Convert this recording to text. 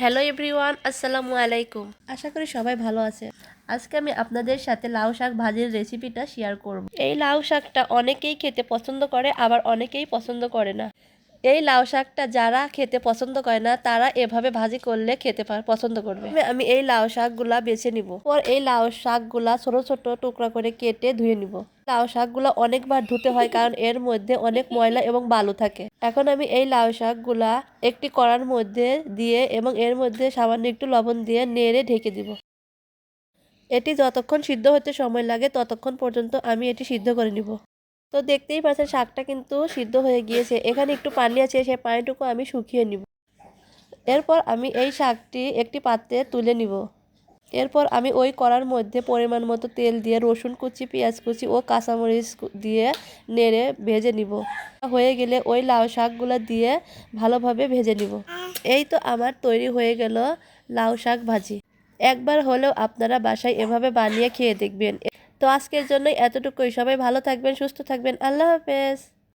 Hello everyone আসসালামু আলাইকুম। আশা করি সবাই ভালো আছে। আজকে আমি আপনাদের সাথে লাউ শাক ভাজির রেসিপিটা শেয়ার করব। এই লাউ শাকটা অনেকেই খেতে পছন্দ করে আবার অনেকেই পছন্দ করে না। এই লাউ শাকটা যারা খেতে পছন্দ করে না, তারা এভাবে ভাজি করলে খেতে পছন্দ করবে। আমি এই লাউ শাকগুলা বেছে নিব। পর এই লাউ শাকগুলা ছোট ছোট টুকরা করে কেটে ধুয়ে নিব। লাউ শাকগুলা অনেকবার ধুতে হয় কারণ এর মধ্যে অনেক ময়লা এবং বালু থাকে। এখন আমি এই লাউ শাকগুলা একটি কড়ার মধ্যে দিয়ে এবং এর মধ্যে সামান্য একটু লবণ দিয়ে নেড়ে ঢেকে দিব। এটি যতক্ষণ সিদ্ধ হতে সময় লাগে, ততক্ষণ পর্যন্ত আমি এটি সিদ্ধ করে নিব। তো দেখতেই পাচ্ছেন শাকটা কিন্তু সিদ্ধ হয়ে গিয়েছে। এখানে একটু পানি আছে সেই পানিটুকু আমি শুকিয়ে নিব। এরপর আমি এই শাকটি একটি পাত্রে তুলে নিব। এরপর আমি ওই কড়ার মধ্যে পরিমাণ মতো তেল দিয়ে রসুন কুচি, পেঁয়াজ কুচি ও কাঁচামরিচ দিয়ে নেড়ে ভেজে নিব। হয়ে গেলে ওই লাউ শাকগুলো দিয়ে ভালোভাবে ভেজে নিব। এই তো আমার তৈরি হয়ে গেল লাউ শাক ভাজি। একবার হলেও আপনারা বাসায় এভাবে বানিয়ে খেয়ে দেখবেন। তো আজকের জন্যই এতটুকুই। সবাই ভালো থাকবেন সুস্থ থাকবেন। আল্লাহ হাফেজ।